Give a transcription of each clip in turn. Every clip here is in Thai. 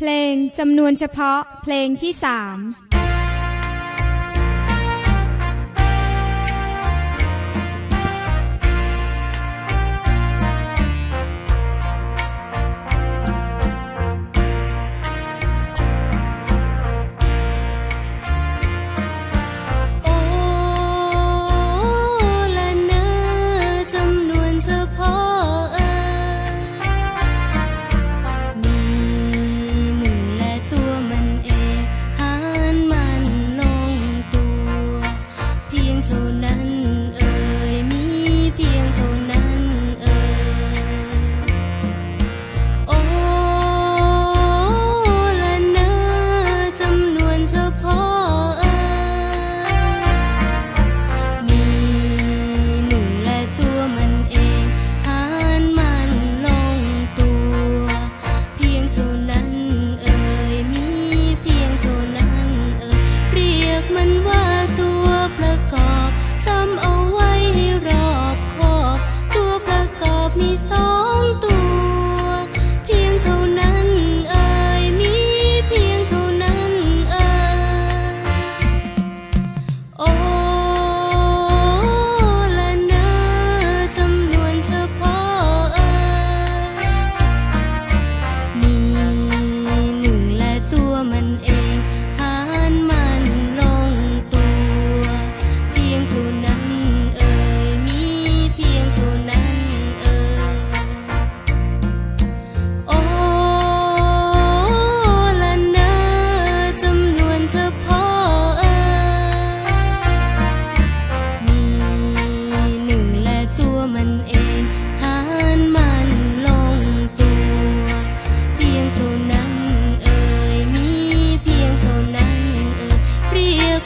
เพลงจำนวนเฉพาะเพลงที่สาม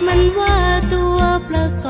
มันว่าตัวประกอบ